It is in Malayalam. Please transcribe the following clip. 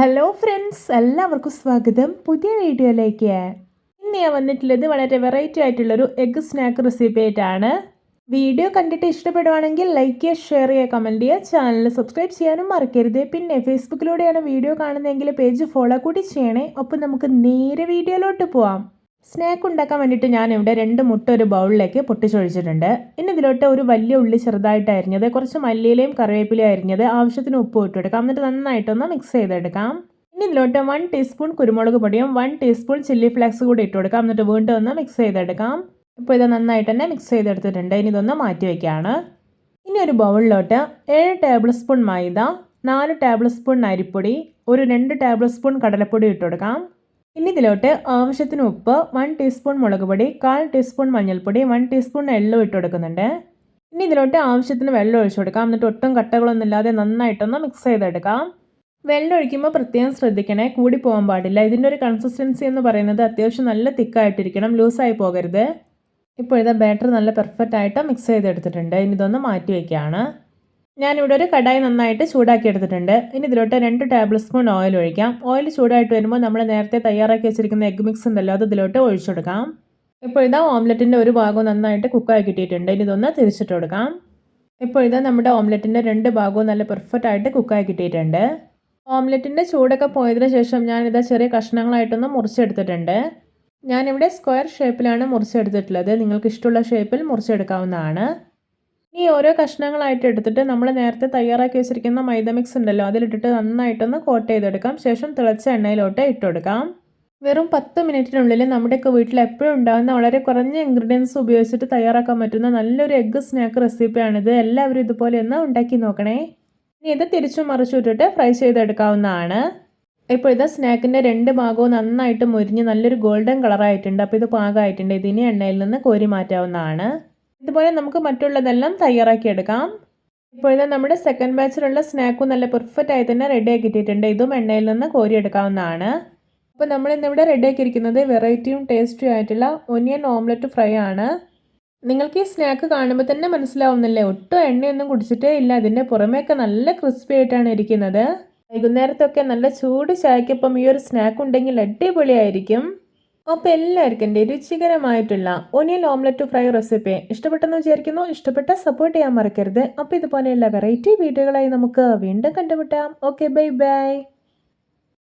ഹലോ ഫ്രണ്ട്സ് എല്ലാവർക്കും സ്വാഗതം. പുതിയ വീഡിയോയിലേക്ക് ഇന്ന് ഞാൻ വന്നിട്ടുള്ളത് വളരെ വെറൈറ്റി ആയിട്ടുള്ളൊരു എഗ് സ്നാക്ക് റെസിപ്പി ആയിട്ടാണ്. വീഡിയോ കണ്ടിട്ട് ഇഷ്ടപ്പെടുവാണെങ്കിൽ ലൈക്ക് ചെയ്യുക ഷെയർ ചെയ്യുക കമന്റ് ചെയ്യുക. ചാനൽ സബ്സ്ക്രൈബ് ചെയ്യാനും മറക്കരുത്. പിന്നെ ഫേസ്ബുക്കിലൂടെയാണ് വീഡിയോ കാണുന്നതെങ്കിൽ പേജ് ഫോളോ കൂടി ചെയ്യണേ. അപ്പോൾ നമുക്ക് നേരെ വീഡിയോയിലോട്ട് പോവാം. സ്നാക്ക് ഉണ്ടാക്കാൻ വേണ്ടിയിട്ട് ഞാൻ ഇവിടെ രണ്ട് മുട്ട ഒരു ബൗളിലേക്ക് പൊട്ടിച്ചൊഴിച്ചിട്ടുണ്ട്. ഇനി ഇതിലോട്ട് ഒരു വലിയ ഉള്ളി ചെറുതായിട്ട് അരിഞ്ഞത് കുറച്ച് മല്ലിയിലയും കറിവേപ്പിലയും അരിഞ്ഞത് ആവശ്യത്തിന് ഉപ്പ് ഇട്ടെടുക്കാം എന്നിട്ട് നന്നായിട്ടൊന്ന് മിക്സ് ചെയ്തെടുക്കാം. ഇനി ഇതിലോട്ട് വൺ ടീസ്പൂൺ കുരുമുളക് പൊടിയും വൺ ടീസ്പൂൺ ചില്ലി ഫ്ലേക്സ് കൂടി ഇട്ട് കൊടുക്കാം. എന്നിട്ട് വീണ്ടും ഒന്ന് മിക്സ് ചെയ്തെടുക്കാം. ഇപ്പോൾ ഇത് നന്നായിട്ട് തന്നെ മിക്സ് ചെയ്തെടുത്തിട്ടുണ്ട്. ഇനി ഇതൊന്ന് മാറ്റി വയ്ക്കുകയാണ് ഇനി ഒരു ബൗളിലോട്ട് ഏഴ് ടേബിൾ സ്പൂൺ മൈദ നാല് ടേബിൾ സ്പൂൺ അരിപ്പൊടി ഒരു രണ്ട് ടേബിൾ സ്പൂൺ കടലപ്പൊടി ഇട്ട് കൊടുക്കാം. ഇനി ഇതിലോട്ട് ആവശ്യത്തിന് ഉപ്പ് വൺ ടീസ്പൂൺ മുളക് പൊടി കാൽ ടീസ്പൂൺ മഞ്ഞൾപ്പൊടി വൺ ടീസ്പൂൺ എള്ളും ഇട്ട് കൊടുക്കുന്നുണ്ട്. ഇനി ഇതിലോട്ട് ആവശ്യത്തിന് വെള്ളം ഒഴിച്ചു കൊടുക്കാം. എന്നിട്ട് ഒട്ടും കട്ടകളൊന്നും ഇല്ലാതെ നന്നായിട്ടൊന്ന് മിക്സ് ചെയ്തെടുക്കാം. വെള്ളം ഒഴിക്കുമ്പോൾ പ്രത്യേകം ശ്രദ്ധിക്കണേ കൂടി പോകാൻ പാടില്ല. ഇതിന്റെ ഒരു കൺസിസ്റ്റൻസി എന്ന് പറയുന്നത് അത്യാവശ്യം നല്ല തിക്കായിട്ടിരിക്കണം ലൂസായി പോകരുത്. ഇപ്പോൾ ഇതാ ബാറ്റർ നല്ല പെർഫെക്റ്റ് ആയിട്ട് മിക്സ് ചെയ്തെടുത്തിട്ടുണ്ട്. ഇനി ഇതൊന്ന് മാറ്റി വയ്ക്കുകയാണ് ഞാനിവിടെ ഒരു കടായി നന്നായിട്ട് ചൂടാക്കി എടുത്തിട്ടുണ്ട്. ഇനി ഇതിലോട്ട് രണ്ട് ടേബിൾ സ്പൂൺ ഓയിൽ ഒഴിക്കാം. ഓയിൽ ചൂടായിട്ട് വരുമ്പോൾ നമ്മൾ നേരത്തെ തയ്യാറാക്കി വെച്ചിരിക്കുന്ന എഗ് മിക്സ് ഉണ്ടല്ലോ അത് ഇതിലോട്ട് ഒഴിച്ചെടുക്കാം ഇപ്പോൾ ഇതാ ഓംലെറ്റിന്റെ ഒരു ഭാഗം നന്നായിട്ട് കുക്കായി കിട്ടിയിട്ടുണ്ട്. ഇനി ഇതൊന്ന് തിരിച്ചിട്ട് കൊടുക്കാം. ഇപ്പോൾ ഇതാ നമ്മുടെ ഓംലെറ്റിന്റെ രണ്ട് ഭാഗവും നല്ല പെർഫെക്റ്റ് ആയിട്ട് കുക്കായി കിട്ടിയിട്ടുണ്ട്. ഓംലെറ്റിന്റെ ചൂടൊക്കെ പോയതിന് ശേഷം ഞാനിതാ ചെറിയ കഷ്ണങ്ങളായിട്ടൊന്ന് മുറിച്ചെടുത്തിട്ടുണ്ട്. ഞാനിവിടെ സ്ക്വയർ ഷേപ്പിലാണ് മുറിച്ചെടുത്തിട്ടുള്ളത്. നിങ്ങൾക്ക് ഇഷ്ടമുള്ള ഷേപ്പിൽ മുറിച്ചെടുക്കാവുന്നതാണ്. ഈ ഓരോ കഷ്ണങ്ങളായിട്ട് എടുത്തിട്ട് നമ്മൾ നേരത്തെ തയ്യാറാക്കി വെച്ചിരിക്കുന്ന മൈദ മിക്സ് ഉണ്ടല്ലോ അതിലിട്ടിട്ട് നന്നായിട്ടൊന്ന് കോട്ട് ചെയ്തെടുക്കാം. ശേഷം തിളച്ച എണ്ണയിലോട്ട് ഇട്ടുകൊടുക്കാം വെറും പത്ത് മിനിറ്റിനുള്ളിൽ നമ്മുടെയൊക്കെ വീട്ടിൽ എപ്പോഴും ഉണ്ടാകുന്ന വളരെ കുറഞ്ഞ ഇൻഗ്രീഡിയൻസ് ഉപയോഗിച്ചിട്ട് തയ്യാറാക്കാൻ പറ്റുന്ന നല്ലൊരു എഗ്ഗ് സ്നാക്ക് റെസിപ്പിയാണിത് എല്ലാവരും ഇതുപോലെ ഒന്ന് ഉണ്ടാക്കി നോക്കണേ. ഇനി ഇത് തിരിച്ചും മറിച്ചു വിട്ടിട്ട് ഫ്രൈ ചെയ്തെടുക്കാവുന്നതാണ്. ഇപ്പോൾ ഇത് സ്നാക്കിന്റെ രണ്ട് ഭാഗവും നന്നായിട്ട് മുരിഞ്ഞ് നല്ലൊരു ഗോൾഡൻ കളറായിട്ടുണ്ട് അപ്പോൾ ഇത് പാകമായിട്ടുണ്ട്. ഇതിനി എണ്ണയിൽ നിന്ന് കോരി മാറ്റാവുന്നതാണ്. ഇതുപോലെ നമുക്ക് മറ്റുള്ളതെല്ലാം തയ്യാറാക്കിയെടുക്കാം ഇപ്പോഴത്തെ നമ്മുടെ സെക്കൻഡ് ബാച്ചിലുള്ള സ്നാക്കും നല്ല പെർഫെക്റ്റ് ആയി തന്നെ റെഡി ഇട്ടിട്ടുണ്ട് ഇതും എണ്ണയിൽ നിന്ന് കോരിയെടുക്കാവുന്നതാണ്. അപ്പോൾ നമ്മൾ ഇന്നിവിടെ റെഡി ആക്കിയിരിക്കുന്നത് വെറൈറ്റിയും ടേസ്റ്റിയും ആയിട്ടുള്ള ഒനിയൻ ഓംലെറ്റ് ഫ്രൈ ആണ്. നിങ്ങൾക്ക് ഈ സ്നാക്ക് കാണുമ്പോൾ തന്നെ മനസ്സിലാവുന്നില്ലേ? ഒട്ടും എണ്ണയൊന്നും കുടിച്ചിട്ടേ ഇല്ല. അതിന്റെ പുറമേയൊക്കെ നല്ല ക്രിസ്പി ആയിട്ടാണ് ഇരിക്കുന്നത്. വൈകുന്നേരത്തൊക്കെ നല്ല ചൂട് ചായക്കൊപ്പം ഈ ഒരു സ്നാക്ക് ഉണ്ടെങ്കിൽ അടിപൊളിയായിരിക്കും. അപ്പോൾ എല്ലാവർക്കും എന്റെ രുചികരമായിട്ടുള്ള ഒനിയൻ ഓംലെറ്റ് ഫ്രൈ റെസിപ്പി ഇഷ്ടപ്പെട്ടെന്ന് വിചാരിക്കുന്നു. ഇഷ്ടപ്പെട്ട സപ്പോർട്ട് ചെയ്യാൻ മറക്കരുത്. അപ്പോൾ ഇതുപോലെയുള്ള വെറൈറ്റി വീഡിയോകളായി നമുക്ക് വീണ്ടും കണ്ടുമുട്ടാം. Okay bye bye